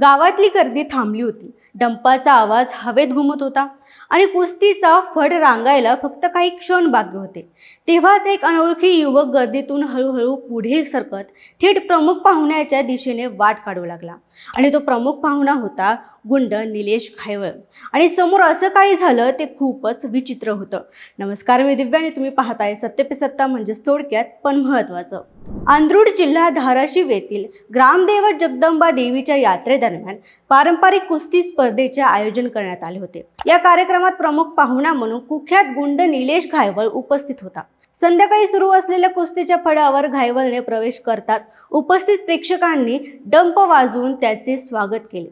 गावातली गर्दी थांबली होती. डंपाचा आवाज हवेत घुमत होता आणि कुस्तीचा फड रांगायला फक्त काही क्षण बाकी होते. तेव्हाच एक अनोळखी युवक गर्दीतून हळूहळू पुढे सरकत थेट प्रमुख पाहुण्याच्या दिशेने वाट काढू लागला. आणि तो प्रमुख पाहुणा होता गुंड निलेश घायवळ आणि समोर असं काही झालं ते खूपच विचित्र होतं. नमस्कार मी दिव्या आणि तुम्ही पाहताय सत्य पे सत्ता म्हणजेच थोडक्यात पण महत्त्वाचं. आंध्रुड जिल्हा धाराशिव येथील ग्रामदेवत जगदंबा देवीच्या यात्रेदरम्यान पारंपरिक कुस्ती स्पर्धेचे आयोजन करण्यात आले होते. या कार्यक्रमात प्रमुख पाहुणा म्हणून कुख्यात गुंड निलेश घायवळ उपस्थित होता. संध्याकाळी सुरू असलेल्या कुस्तीच्या फळावर घायवळने प्रवेश करताच उपस्थित प्रेक्षकांनी डंप वाजवून त्याचे स्वागत केले.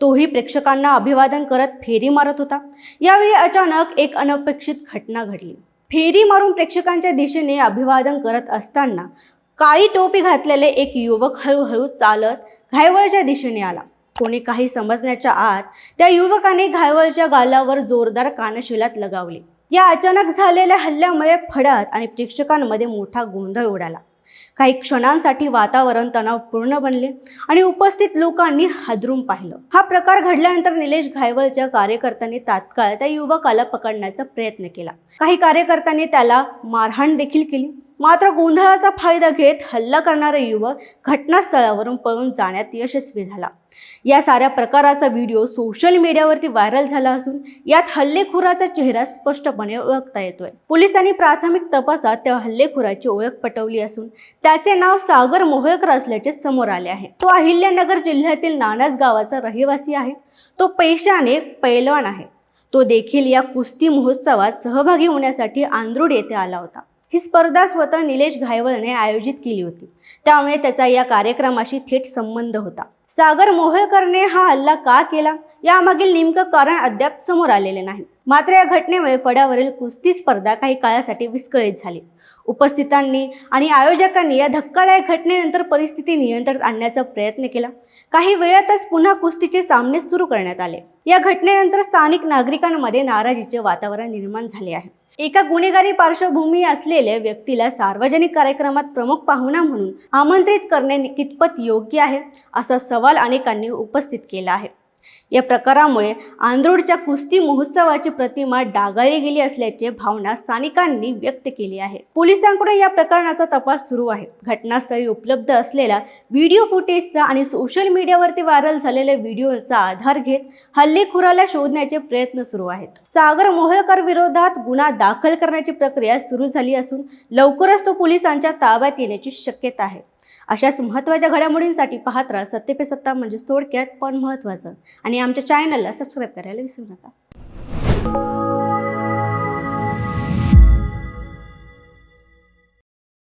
तोही प्रेक्षकांना अभिवादन करत फेरी मारत होता. यावेळी अचानक एक अनपेक्षित घटना घडली. फेरी मारून प्रेक्षकांच्या दिशेने अभिवादन करत असताना काळी टोपी घातलेले एक युवक हळूहळू चालत घायवळच्या दिशेने आला. कोणी काही समजण्याच्या आत त्या युवकाने घायवळच्या गालावर जोरदार कानशिलात लगावली. या अचानक झालेल्या हल्ल्यामुळे फडात आणि प्रेक्षकांमध्ये मोठा गोंधळ उडाला. काही क्षणांसाठी वातावरण तणावपूर्ण बनले आणि उपस्थित लोकांनी हादरून पाहिलं. हा प्रकार घडल्यानंतर निलेश घायवळच्या कार्यकर्त्यांनी तात्काळ त्या युवकाला पकडण्याचा प्रयत्न केला. काही कार्यकर्त्यांनी त्याला मारहाण देखील केली. मात्र गोंधळाचा फायदा घेत हल्ला करणारा युवक घटनास्थळावरून पळून जाण्यात यशस्वी झाला. या साऱ्या प्रकाराचा व्हिडिओ सोशल मीडियावरती व्हायरल झाला असून यात हल्लेखोराचा चेहरा स्पष्टपणे ओळखता येतोय. पोलिसांनी प्राथमिक तपासात त्या हल्लेखोराची ओळख पटवली असून त्याचे नाव सागर मोहळकर असल्याचे समोर आले आहे. तो अहिल्यानगर जिल्ह्यातील नानास गावाचा रहिवासी आहे. तो पेशाने पैलवान आहे. तो देखील या कुस्ती महोत्सवात सहभागी होण्यासाठी आंध्रुड येथे आला होता. ही स्पर्धा स्वतः निलेश घायवळने आयोजित केली होती. त्यामुळे त्याचा या कार्यक्रमाशी थेट संबंध होता. सागर मोहळकरने हा हल्ला का केला? यामागील नेमकं कारण अद्याप समोर आलेले नाही. मात्र या घटनेमुळे फड्यावरील कुस्ती स्पर्धा काही काळासाठी विस्कळीत झाली. उपस्थितांनी आणि आयोजकांनी या धक्कादायक घटनेनंतर परिस्थिती नियंत्रणात आणण्याचा प्रयत्न केला. काही वेळातच पुन्हा कुस्तीचे सामने सुरू करण्यात आले. या घटनेनंतर स्थानिक नागरिकांमध्ये नाराजीचे वातावरण निर्माण झाले आहे. एका गुन्हेगारी पार्श्वभूमी असलेल्या व्यक्तीला सार्वजनिक कार्यक्रमात प्रमुख पाहुणा म्हणून आमंत्रित करणे कितपत योग्य आहे असा सवाल अनेकांनी उपस्थित केला आहे. या प्रकारामुळे आंध्रोडच्या कुस्ती महोत्सवाची प्रतिमा डागाळली गेली असल्याचे भावना स्थानिकांनी व्यक्त केली आहे. पोलिसांकडून या प्रकरणाचा तपास सुरू आहे. घटनास्थळी उपलब्ध असलेला व्हिडिओ फुटेजचा आणि सोशल मीडियावरती व्हायरल झालेल्या व्हिडिओचा आधार घेत हल्लेखोराला शोधण्याचे प्रयत्न सुरू आहेत. सागर मोहळकर विरोधात गुन्हा दाखल करण्याची प्रक्रिया सुरू झाली असून लवकरच तो पोलिसांच्या ताब्यात येण्याची शक्यता आहे. अशाच महत्त्वाच्या घडामोडींसाठी पाहत राहा. सत्य पे सत्ता म्हणजेच थोडक्यात पण महत्त्वाचं. आणि आमच्या चॅनलला सबस्क्राईब करायला विसरू नका.